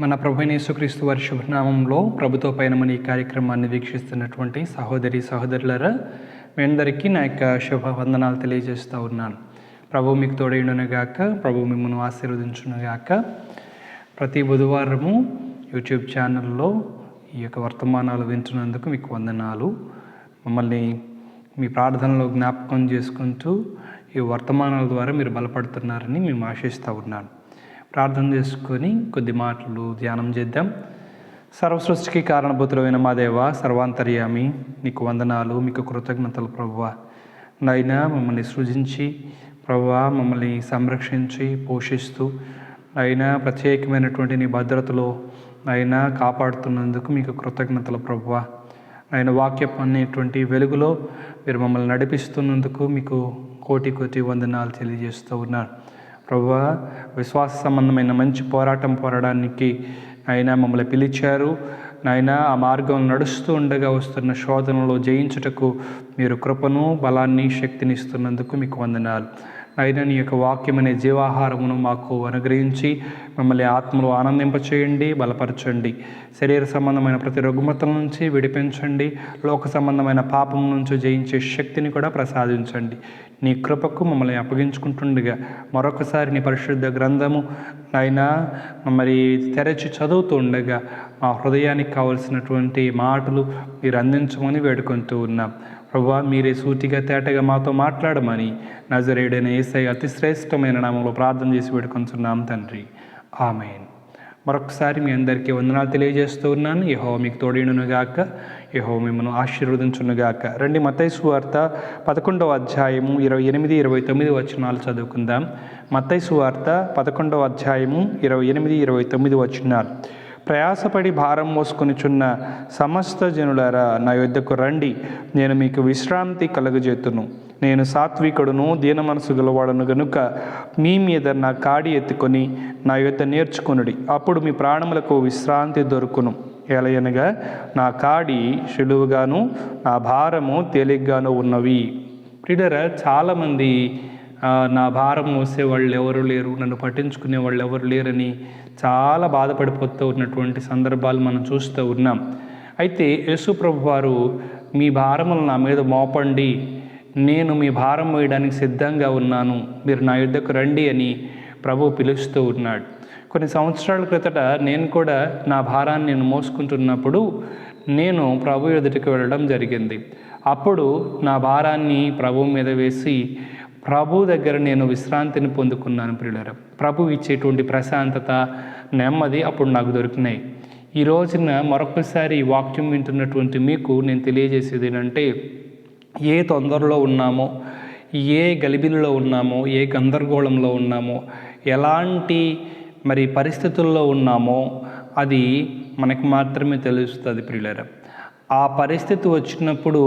మన ప్రభు యేసుక్రీస్తు వారి శుభనామంలో ప్రభుత్వ పయనమని ఈ కార్యక్రమాన్ని వీక్షిస్తున్నటువంటి సహోదరి సహోదరులరా మీ అందరికీ నా యొక్క శుభ వందనాలు తెలియజేస్తూ ఉన్నాను. ప్రభు మీకు తోడైండునుగాక ప్రభు మిమ్మల్ని ఆశీర్వదించునుగాక. ప్రతి బుధవారము యూట్యూబ్ ఛానల్లో ఈ యొక్క వర్తమానాలు వింటున్నందుకు మీకు వందనాలు. మమ్మల్ని మీ ప్రార్థనలో జ్ఞాపకం చేసుకుంటూ ఈ వర్తమానాల ద్వారా మీరు బలపడుతున్నారని మేము ఆశిస్తూ ఉన్నాను. ప్రార్థన చేసుకొని కొద్ది మాటలు ధ్యానం చేద్దాం. సర్వసృష్టికి కారణభూతులైన మా దేవ సర్వాంతర్యామి నీకు వందనాలు మీకు కృతజ్ఞతలు ప్రభువ. నైనా మమ్మల్ని సృజించి ప్రభువ మమ్మల్ని సంరక్షించి పోషిస్తూ అయినా ప్రత్యేకమైనటువంటి నీ భద్రతలో అయినా కాపాడుతున్నందుకు మీకు కృతజ్ఞతలు ప్రభువ. ఆయన వాక్యం అనేటువంటి వెలుగులో మీరు మమ్మల్ని నడిపిస్తున్నందుకు మీకు కోటి కోటి వందనాలు తెలియజేస్తూ ఉన్నారు. ప్రభు విశ్వాస సంబంధమైన మంచి పోరాటం పోరాడానికి ఆయన మమ్మల్ని పిలిచారు. నాయన ఆ మార్గం నడుస్తూ ఉండగా వస్తున్న శోధనలో జయించుటకు మీరు కృపను బలాన్ని శక్తిని ఇస్తున్నందుకు మీకు వందనాలు. అయినా నీ యొక్క వాక్యం అనే జీవాహారమును మాకు అనుగ్రహించి మమ్మల్ని ఆత్మలు ఆనందింపచేయండి బలపరచండి. శరీర సంబంధమైన ప్రతి రుగ్మతల నుంచి విడిపించండి లోక సంబంధమైన పాపం నుంచి జయించే శక్తిని కూడా ప్రసాదించండి. నీ కృపకు మమ్మల్ని అప్పగించుకుంటుండగా మరొకసారి నీ పరిశుద్ధ గ్రంథము అయినా మరి తెరచి చదువుతూ ఉండగా మా హృదయానికి కావలసినటువంటి మాటలు మీరు అందించమని వేడుకుంటూ ఉన్నాం. ప్రభా మీరే సూటిగా తేటగా మాతో మాట్లాడమని నజరేడైన ఏసై అతి శ్రేష్టమైన నామంలో ప్రార్థన చేసి పెట్టుకుంటున్నాం తండ్రి. ఆమెన్. మరొకసారి మీ అందరికీ వందనాలు తెలియజేస్తూ ఉన్నాను. యహో మీకు తోడినుగాక యహో మిమ్మల్ని ఆశీర్వదించునుగాక రండి మతైసు వార్త పదకొండవ అధ్యాయము ఇరవై ఎనిమిది ఇరవై తొమ్మిది వచనాలు చదువుకుందాం. మతైసు వార్త పదకొండవ అధ్యాయము ఇరవై ఎనిమిది ఇరవై తొమ్మిది వచనాలు. ప్రయాసపడి భారం మోసుకొనిచున్న సమస్త జనులారా నా యొద్దకు రండి. నేను మీకు విశ్రాంతి కలుగజేతును. నేను సాత్వికుడును దీన మనసు గలవాడను గనుక మీ మీద నా కాడి ఎత్తుకొని నా యొద్ద నేర్చుకొనుడి. అప్పుడు మీ ప్రాణములకు విశ్రాంతి దొరుకును. ఎలయనగా నా కాడి సులువుగాను నా భారము తేలిగ్గాను ఉన్నవి. ప్రిడర చాలామంది నా భారం మోసే వాళ్ళు ఎవరు లేరు నన్ను పట్టించుకునే వాళ్ళు ఎవరు లేరని చాలా బాధపడిపోతూ ఉన్నటువంటి సందర్భాలు మనం చూస్తూ ఉన్నాం. అయితే యేసుప్రభు వారు మీ భారములు నా మీద మోపండి. నేను మీ భారం వేయడానికి సిద్ధంగా ఉన్నాను. మీరు నా యుద్ధకు రండి అని ప్రభు పిలుస్తూ ఉన్నాడు. కొన్ని సంవత్సరాల క్రితట నేను కూడా నా భారాన్ని నేను మోసుకుంటున్నప్పుడు నేను ప్రభు ఎదుటికి వెళ్ళడం జరిగింది. అప్పుడు నా భారాన్ని ప్రభు మీద వేసి ప్రభు దగ్గర నేను విశ్రాంతిని పొందుకున్నాను ప్రియులరా. ప్రభు ఇచ్చేటువంటి ప్రశాంతత నెమ్మది అప్పుడు నాకు దొరికినాయి. ఈ రోజున మరొకసారి ఈ వాక్యం వింటున్నటువంటి మీకు నేను తెలియజేసేది ఏంటంటే ఏ తొందరలో ఉన్నామో ఏ గలిబిలిలో ఉన్నామో ఏ గందరగోళంలో ఉన్నామో ఎలాంటి మరి పరిస్థితుల్లో ఉన్నామో అది మనకు మాత్రమే తెలుస్తుంది ప్రియులరా. ఆ పరిస్థితి వచ్చినప్పుడు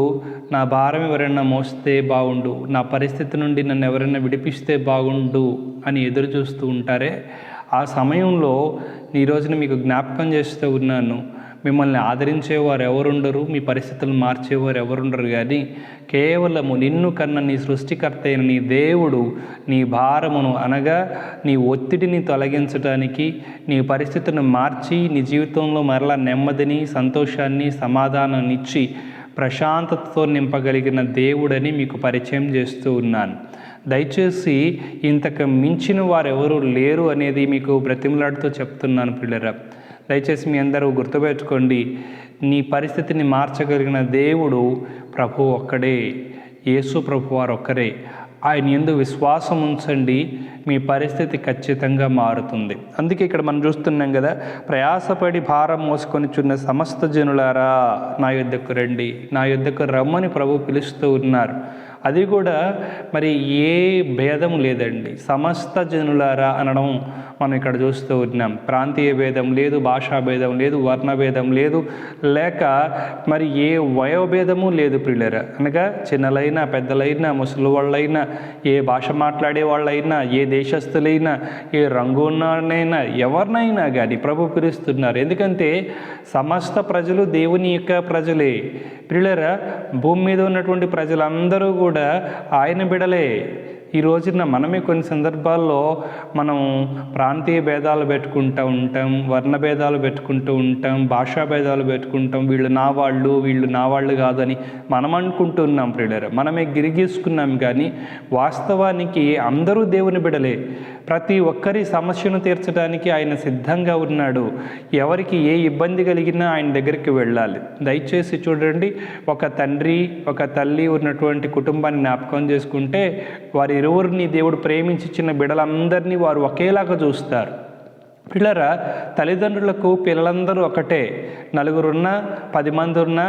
నా భారం ఎవరైనా మోస్తే బాగుండు నా పరిస్థితి నుండి నన్ను ఎవరైనా విడిపిస్తే బాగుండు అని ఎదురు చూస్తూ ఉంటారే ఆ సమయంలో ఈ రోజున మీకు జ్ఞాపకం చేస్తూ ఉన్నాను. మిమ్మల్ని ఆదరించేవారు ఎవరుండరు మీ పరిస్థితులను మార్చేవారు ఎవరుండరు కానీ కేవలము నిన్ను కన్న నీ సృష్టికర్త అయిన నీ దేవుడు నీ భారమును అనగా నీ ఒత్తిడిని తొలగించడానికి నీ పరిస్థితిని మార్చి నీ జీవితంలో మరలా నెమ్మదిని సంతోషాన్ని సమాధానాన్ని ఇచ్చి ప్రశాంతతతో నింపగలిగిన దేవుడని మీకు పరిచయం చేస్తూ ఉన్నాను. దయచేసి ఇంతకు మించిన వారెవరూ లేరు అనేది మీకు బ్రతిమలాడుతూ చెప్తున్నాను పిల్లరా దయచేసి మీ అందరూ గుర్తుపెట్టుకోండి నీ పరిస్థితిని మార్చగలిగిన దేవుడు ప్రభు ఒక్కడే యేసు ప్రభు వారు ఒక్కరే. ఆయన ఎందు విశ్వాసం ఉంచండి మీ పరిస్థితి ఖచ్చితంగా మారుతుంది. అందుకే ఇక్కడ మనం చూస్తున్నాం కదా ప్రయాసపడి భారం మోసుకొని చున్న సమస్త జనులారా నా యొద్దకు రండి నా యొద్దకు రమ్మని ప్రభు పిలుస్తూ ఉన్నారు. అది కూడా మరి ఏ భేదం లేదండి. సమస్త జనులారా అనడం మనం ఇక్కడ చూస్తూ ఉన్నాం. ప్రాంతీయ భేదం లేదు భాషా భేదం లేదు వర్ణ భేదం లేదు. లేక మరి ఏ వయోభేదము లేదు ప్రియులరా. అనగా చిన్నలైనా పెద్దలైనా ముసలి వాళ్ళైనా ఏ భాష మాట్లాడే వాళ్ళైనా ఏ దేశస్థులైనా ఏ రంగు ఉన్ననైనా ఎవరినైనా కానీ ప్రభు పిలుస్తున్నారు. ఎందుకంటే సమస్త ప్రజలు దేవుని యొక్క ప్రజలే. ప్రియులరా భూమి మీద ఉన్నటువంటి ప్రజలందరూ కూడా ఆయన బిడలే. ఈ రోజున మనమే కొన్ని సందర్భాల్లో మనం ప్రాంతీయ భేదాలు పెట్టుకుంటూ ఉంటాం వర్ణ భేదాలు పెట్టుకుంటూ ఉంటాం భాషా భేదాలు పెట్టుకుంటాం. వీళ్ళు నా వాళ్ళు వీళ్ళు నా వాళ్ళు కాదని మనం అనుకుంటున్నాం ప్రియులరా. మనమే గిరిగీసుకున్నాం కానీ వాస్తవానికి అందరూ దేవుని బిడలే. ప్రతి ఒక్కరి సమస్యను తీర్చడానికి ఆయన సిద్ధంగా ఉన్నాడు. ఎవరికి ఏ ఇబ్బంది కలిగినా ఆయన దగ్గరికి వెళ్ళాలి. దయచేసి చూడండి ఒక తండ్రి ఒక తల్లి ఉన్నటువంటి కుటుంబాన్ని జ్ఞాపకం చేసుకుంటే వారి ఇరువురిని దేవుడు ప్రేమించి బిడలందరినీ వారు ఒకేలాగా చూస్తారు. పిల్లరా తల్లిదండ్రులకు పిల్లలందరూ ఒకటే. నలుగురున్నా పది మంది ఉన్నా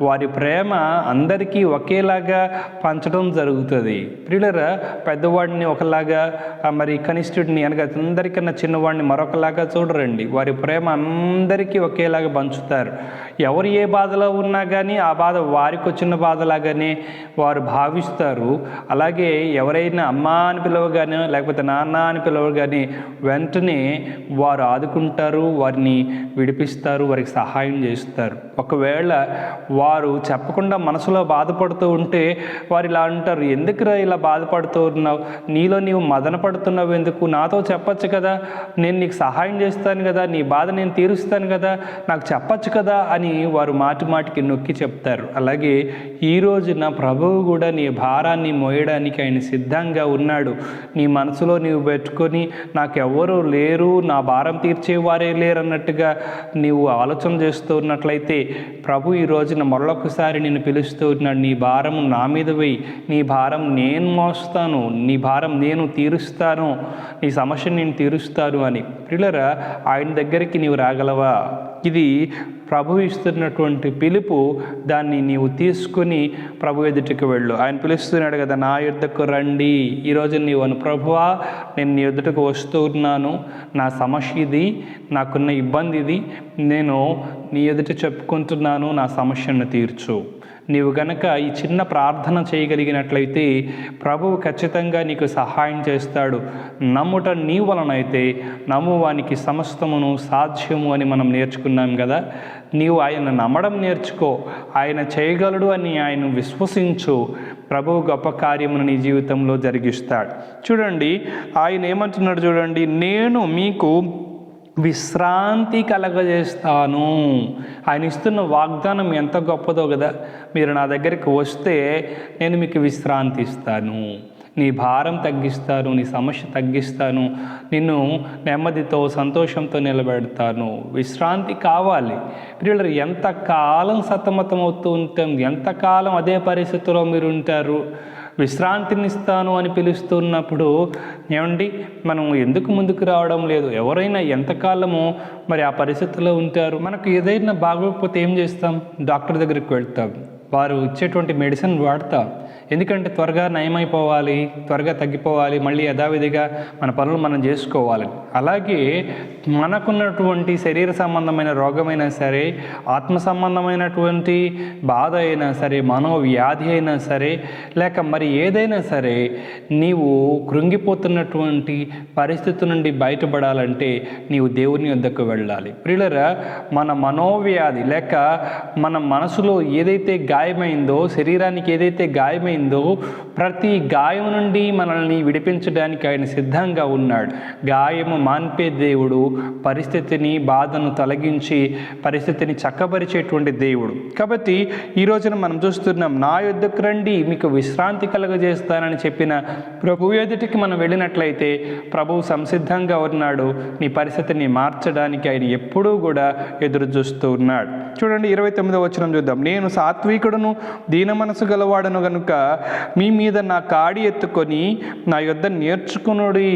వారి ప్రేమ అందరికీ ఒకేలాగా పంచడం జరుగుతుంది. పిల్లరా పెద్దవాడిని ఒకలాగా మరి కనిష్ఠుడిని అనగా అందరికన్నా చిన్నవాడిని మరొకలాగా చూడరండి. వారి ప్రేమ అందరికీ ఒకేలాగా పంచుతారు. ఎవరు ఏ బాధలో ఉన్నా కానీ ఆ బాధ వారికి వచ్చిన బాధలాగానే వారు భావిస్తారు. అలాగే ఎవరైనా అమ్మ అని పిలవగానే లేకపోతే నాన్న అని పిలవగానే వెంటనే వారు ఆదుకుంటారు వారిని విడిపిస్తారు వారికి సహాయం చేస్తారు. ఒకవేళ వారు చెప్పకుండా మనసులో బాధపడుతూ ఉంటే వారు ఇలా అంటారు ఎందుకురా ఇలా బాధపడుతూ ఉన్నావు నీలో నీవు మదన పడుతున్నావు ఎందుకు? నాతో చెప్పచ్చు కదా? నేను నీకు సహాయం చేస్తాను కదా? నీ బాధ నేను తీరుస్తాను కదా? నాకు చెప్పచ్చు కదా? అని వారు మాటి మాటికి నొక్కి చెప్తారు. అలాగే ఈ రోజున ప్రభువు కూడా నీ భారాన్ని మోయడానికి ఆయన సిద్ధంగా ఉన్నాడు. నీ మనసులో నీవు పెట్టుకొని నాకెవ్వరూ లేరు నా భారం తీర్చేవారే లేరన్నట్టుగా నీవు ఆలోచన చేస్తూ ఉన్నట్లయితే ప్రభు ఈ రోజున మరొకసారి నేను పిలుస్తూ ఉన్నాడు. నీ భారం నా మీద వెయ్యి నీ భారం నేను మోస్తాను. నీ భారం నేను తీరుస్తాను. నీ సమస్యను నేను తీరుస్తాను అని. పిల్లరా ఆయన దగ్గరికి నీవు రాగలవా? ఇది ప్రభు ఇస్తున్నటువంటి పిలుపు. దాన్ని నీవు తీసుకుని ప్రభు ఎదుటికి వెళ్ళు. ఆయన పిలుస్తున్నాడు కదా నా యుద్ధకు రండి. ఈరోజు నీవు అను ప్రభువా నేను నీ ఎదుటకు వస్తూ ఉన్నాను. నా సమస్య ఇది నాకున్న ఇబ్బంది ఇది నేను నీ ఎదుట చెప్పుకుంటున్నాను నా సమస్యను తీర్చు. నీవు గనక ఈ చిన్న ప్రార్థన చేయగలిగినట్లయితే ప్రభువు ఖచ్చితంగా నీకు సహాయం చేస్తాడు. నమ్ముట నీ వలనైతే నమ్మువానికి సమస్తమును సాధ్యము అని మనం నేర్చుకున్నాం కదా. నీవు ఆయన నమ్మడం నేర్చుకో. ఆయన చేయగలడు అని ఆయన విశ్వసించు. ప్రభువు గొప్ప కార్యమును నీ జీవితంలో జరిగిస్తాడు. చూడండి ఆయన ఏమంటున్నాడు చూడండి నేను మీకు విశ్రాంతి కలగజేస్తాను. ఆయన ఇస్తున్న వాగ్దానం ఎంత గొప్పదో కదా. మీరు నా దగ్గరికి వస్తే నేను మీకు విశ్రాంతి ఇస్తాను. నీ భారం తగ్గిస్తాను నీ సమస్య తగ్గిస్తాను నిన్ను నెమ్మదితో సంతోషంతో నిలబెడతాను. విశ్రాంతి కావాలి. పిల్లలు ఎంతకాలం సతమతం అవుతూ ఉంటాం ఎంతకాలం అదే పరిస్థితిలో మీరు ఉంటారు? విశ్రాంతిని ఇస్తాను అని పిలుస్తున్నప్పుడు ఏమండి మనం ఎందుకు ముందుకు రావడం లేదు? ఎవరైనా ఎంతకాలము మరి ఆ పరిస్థితిలో ఉంటారు? మనకు ఏదైనా బాగోకపోతే ఏం చేస్తాం? డాక్టర్ దగ్గరికి వెళ్తాం. వారు ఇచ్చేటువంటి మెడిసిన్ వాడతాం. ఎందుకంటే త్వరగా నయమైపోవాలి త్వరగా తగ్గిపోవాలి మళ్ళీ యథావిధిగా మన పనులు మనం చేసుకోవాలి. అలాగే మనకున్నటువంటి శరీర సంబంధమైన రోగమైనా సరే ఆత్మ సంబంధమైనటువంటి బాధ అయినా సరే మనోవ్యాధి అయినా సరే లేక మరి ఏదైనా సరే నీవు కృంగిపోతున్నటువంటి పరిస్థితి నుండి బయటపడాలంటే నీవు దేవుని వద్దకు వెళ్ళాలి. ప్రియులరా మన మనోవ్యాధి లేక మన మనసులో ఏదైతే గాయమైందో శరీరానికి ఏదైతే గాయమైందో ప్రతి గాయం నుండి మనల్ని విడిపించడానికి ఆయన సిద్ధంగా ఉన్నాడు. గాయము మాన్పే దేవుడు పరిస్థితిని బాధను తొలగించి పరిస్థితిని చక్కబరిచేటువంటి దేవుడు. కాబట్టి ఈ రోజున మనం చూస్తున్నాం నా యుద్ధకు రండి మీకు విశ్రాంతి కలుగజేస్తానని చెప్పిన ప్రభు ఎదుటికి మనం వెళ్ళినట్లయితే ప్రభువు సంసిద్ధంగా ఉన్నాడు. నీ పరిస్థితిని మార్చడానికి ఆయన ఎప్పుడూ కూడా ఎదురు చూస్తూ ఉన్నాడు. చూడండి ఇరవై తొమ్మిదో వచ్చిన చూద్దాం. నేను సాత్వికుడును దీన మనసు గలవాడను గనుక మీ మీద నా కాడి ఎత్తుకొని నా యొద్ద నేర్చుకునుడి.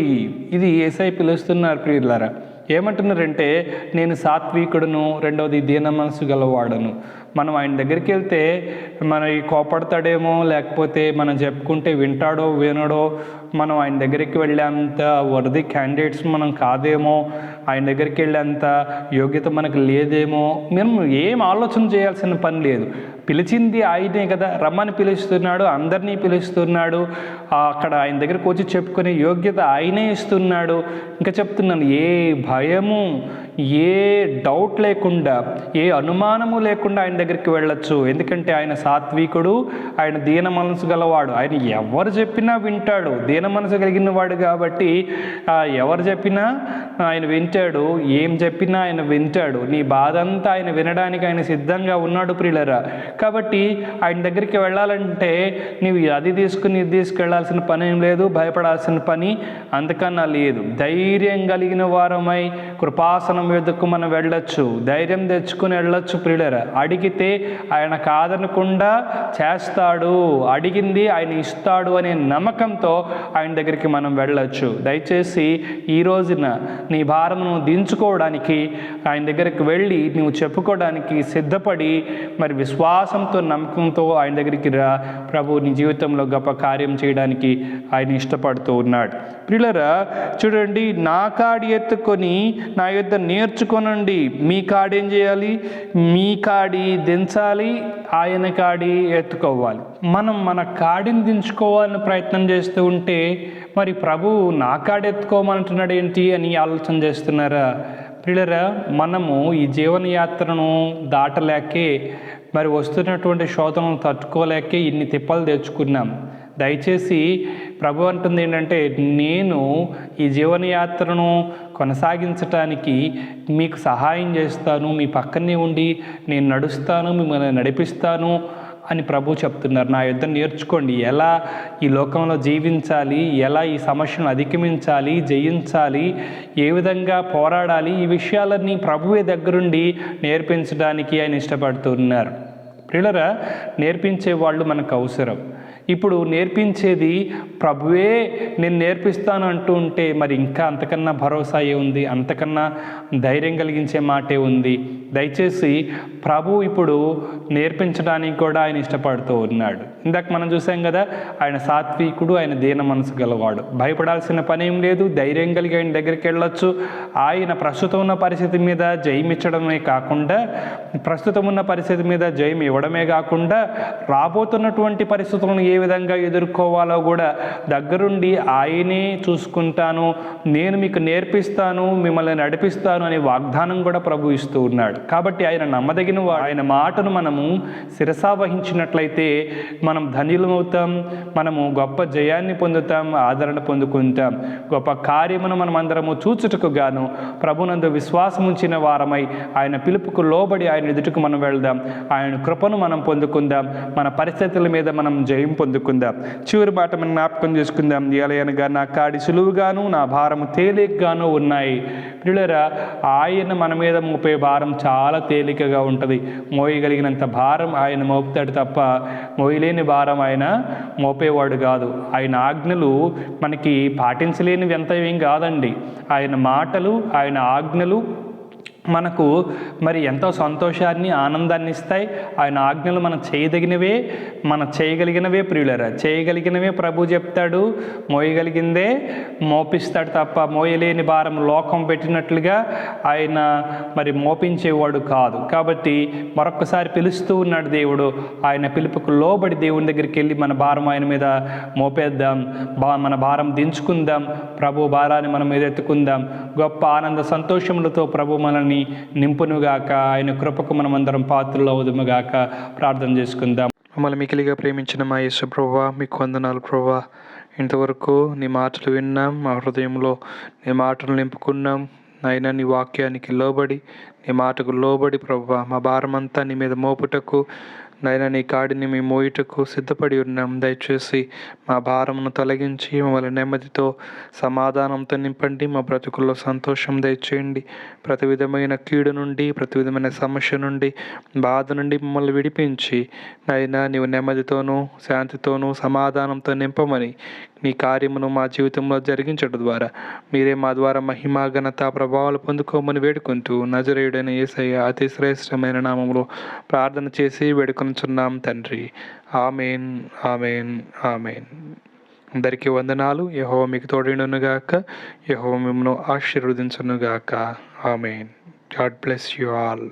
ఇది ఏసై పిలుస్తున్నారు ప్రియులారా. ఏమంటున్నారంటే నేను సాత్వికుడును రెండవది దీన మనసు గలవాడను. మనం ఆయన దగ్గరికి వెళ్తే మన కోపడతాడేమో లేకపోతే మనం చెప్పుకుంటే వింటాడో వినడో మనం ఆయన దగ్గరికి వెళ్ళేంత వరది క్యాండిడేట్స్ మనం కాదేమో ఆయన దగ్గరికి వెళ్ళేంత యోగ్యత మనకు లేదేమో మేము ఏం ఆలోచన చేయాల్సిన పని లేదు. పిలిచింది ఆయనే కదా రమ్మని పిలుస్తున్నాడు అందరినీ పిలుస్తున్నాడు అక్కడ ఆయన దగ్గరకు వచ్చి చెప్పుకునే యోగ్యత ఆయనే ఇస్తున్నాడు. ఇంకా చెప్తున్నాను ఏ భయము ఏ డౌట్ లేకుండా ఏ అనుమానము లేకుండా ఆయన దగ్గరికి వెళ్ళొచ్చు. ఎందుకంటే ఆయన సాత్వికుడు ఆయన దీన మనసు గలవాడు. ఆయన ఎవరు చెప్పినా వింటాడు. దీన మనసు కలిగిన వాడు కాబట్టి ఎవరు చెప్పినా ఆయన వింటాడు. ఏం చెప్పినా ఆయన వింటాడు. నీ బాధ అంతా ఆయన వినడానికి ఆయన సిద్ధంగా ఉన్నాడు ప్రియులరా. కాబట్టి ఆయన దగ్గరికి వెళ్ళాలంటే నీవు అది తీసుకుని ఇది తీసుకెళ్ళాల్సిన పని ఏం లేదు భయపడాల్సిన పని అంతకన్నా లేదు. ధైర్యం కలిగిన వారమై కృపాసనం వెతుకు మనం వెళ్ళొచ్చు ధైర్యం తెచ్చుకుని వెళ్ళొచ్చు ప్రియులరా. అడిగితే ఆయన కాదనకుండా చేస్తాడు అడిగింది ఆయన ఇస్తాడు అనే నమ్మకంతో ఆయన దగ్గరికి మనం వెళ్ళొచ్చు. దయచేసి ఈ రోజున నీ భారమును దించుకోవడానికి ఆయన దగ్గరికి వెళ్ళి నువ్వు చెప్పుకోవడానికి సిద్ధపడి మరి విశ్వాసంతో నమ్మకంతో ఆయన దగ్గరికి రా. ప్రభు నీ జీవితంలో గొప్ప కార్యం చేయడానికి ఆయన ఇష్టపడుతూ ఉన్నాడు. ప్రియులరా చూడండి నా కాడి ఎత్తుకొని నా యొద్ద నేర్చుకొనండి. మీ కాడి ఏం చేయాలి? మీ కాడి దించాలి ఆయన కాడి ఎత్తుకోవాలి. మనం మన కాడిని దించుకోవాలని ప్రయత్నం చేస్తూ ఉంటే మరి ప్రభు నా కాడి ఎత్తుకోమంటున్నాడు ఏంటి అని ఆలోచన చేస్తున్నారా? ప్రియులరా మనము ఈ జీవన యాత్రను దాటలేకే మరి వస్తున్నటువంటి శోధనలు తట్టుకోలేకే ఇన్ని తిప్పలు తెచ్చుకున్నాం. దయచేసి ప్రభు అంటుంది ఏంటంటే నేను ఈ జీవనయాత్రను కొనసాగించటానికి మీకు సహాయం చేస్తాను మీ పక్కనే ఉండి నేను నడుస్తాను మిమ్మల్ని నడిపిస్తాను అని ప్రభు చెప్తున్నారు. నా యుద్ధం నేర్చుకోండి. ఎలా ఈ లోకంలో జీవించాలి? ఎలా ఈ సమస్యను అధిగమించాలి? జయించాలి? ఏ విధంగా పోరాడాలి? ఈ విషయాలన్నీ ప్రభువే దగ్గరుండి నేర్పించడానికి ఆయన ఇష్టపడుతున్నారు. ప్రియులరా నేర్పించే వాళ్ళు మనకు అవసరం. ఇప్పుడు నేర్పించేది ప్రభువే నేను నేర్పిస్తాను అంటూ ఉంటే మరి ఇంకా అంతకన్నా భరోసా ఏ ఉంది? అంతకన్నా ధైర్యం కలిగించే మాటే ఉంది. దయచేసి ప్రభు ఇప్పుడు నేర్పించడానికి కూడా ఆయన ఇష్టపడుతూ ఉన్నాడు. ఇందాక మనం చూసాం కదా ఆయన సాత్వికుడు ఆయన దీన మనసు గలవాడు. భయపడాల్సిన పని ఏం లేదు ధైర్యం కలిగి ఆయన దగ్గరికి వెళ్ళొచ్చు. ఆయన ప్రస్తుతం ఉన్న పరిస్థితి మీద జయమిచ్చడమే కాకుండా ప్రస్తుతం ఉన్న పరిస్థితి మీద జయం ఇవ్వడమే కాకుండా రాబోతున్నటువంటి పరిస్థితులను ఏ ఏ విధంగా ఎదుర్కోవాలో కూడా దగ్గరుండి ఆయనే చూసుకుంటాను నేను మీకు నేర్పిస్తాను మిమ్మల్ని నడిపిస్తాను అనే వాగ్దానం కూడా ప్రభు ఇస్తూ ఉన్నాడు. కాబట్టి ఆయన నమ్మదగిన వాడు. ఆయన మాటను మనము శిరసా వహించినట్లయితే మనం ధన్యులమవుతాం మనము గొప్ప జయాన్ని పొందుతాం ఆదరణ పొందుకుంటాం. గొప్ప కార్యమును మనం అందరము చూచుటకు గాను ప్రభునందు విశ్వాసం ఉంచిన వారమై ఆయన పిలుపుకు లోబడి ఆయన ఎదుటకు మనం వెళ్దాం. ఆయన కృపను మనం పొందుకుందాం. మన పరిస్థితుల మీద మనం జయం పొందుకుందాం. చివరి మాట మనం జ్ఞాపకం చేసుకుందాం. ఎలయనగా నా కాడి సులువుగాను నా భారము తేలికగాను ఉన్నాయి. పిల్లరా ఆయన మన మీద మోపే భారం చాలా తేలికగా ఉంటుంది. మోయగలిగినంత భారం ఆయన మోపుతాడు తప్ప మోయలేని భారం ఆయన మోపేవాడు కాదు. ఆయన ఆజ్ఞలు మనకి పాటించలేనివి ఎంత ఏం కాదండి. ఆయన మాటలు ఆయన ఆజ్ఞలు మనకు మరి ఎంతో సంతోషాన్ని ఆనందాన్ని ఇస్తాయి. ఆయన ఆజ్ఞలు మనం చేయదగినవే మనం చేయగలిగినవే ప్రియులరా. చేయగలిగినవే ప్రభు చెప్తాడు. మోయగలిగిందే మోపిస్తాడు తప్ప మోయలేని భారం లోకం పెట్టినట్లుగా ఆయన మరి మోపించేవాడు కాదు. కాబట్టి మరొకసారి పిలుస్తూ ఉన్నాడు దేవుడు. ఆయన పిలుపుకు లోబడి దేవుని దగ్గరికి వెళ్ళి మన భారం ఆయన మీద మోపేద్దాం. బా మన భారం దించుకుందాం. ప్రభు భారాన్ని మనం మీద ఎత్తుకుందాం. గొప్ప ఆనంద సంతోషములతో ప్రభు మనల్ని నింపునుగాక. ఆయన కృపకు మనమందరం పాత్రలు అవుదుముగాక. ప్రార్థన చేసుకుందాం. మమ్మల్ని మికిలిగా ప్రేమించిన మా యేసు ప్రభా మీకు వందనాలు ప్రభా. ఇంతవరకు నీ మాటలు విన్నాం మా హృదయంలో నీ మాటలు నింపుకున్నాం. నాయన నీ వాక్యానికి లోబడి నీ మాటకు లోబడి ప్రభా. మా భారమంతా నీ మీద మోపుటకు నైనా నీ కాడిని మేము మోయుటకు సిద్ధపడి ఉన్నాం. దయచేసి మా భారమును తొలగించి మమ్మల్ని నెమ్మదితో సమాధానంతో నింపండి. మా బ్రతుకుల్లో సంతోషం దయచేయండి. ప్రతి విధమైన కీడు నుండి ప్రతి విధమైన సమస్య నుండి బాధ నుండి మమ్మల్ని విడిపించి నైనా నీవు నెమ్మదితోనూ శాంతితోనూ సమాధానంతో నింపమని మీ కార్యమును మా జీవితంలో జరిగించడం ద్వారా మీరే మా ద్వారా మహిమా ఘనత ప్రభావాలు పొందుకోమని వేడుకుంటూ నజరేయుడైన యేసయ్య అతి శ్రేష్టమైన నామంలో ప్రార్థన చేసి వేడుకొనుచున్నాం తండ్రి. ఆమెన్ ఆమెన్ ఆమెన్. అందరికీ వందనాలు. యహో మీకు తోడినుగాక యహో మిమ్మల్ని ఆశీర్వదించునుగాక amen. God bless you all.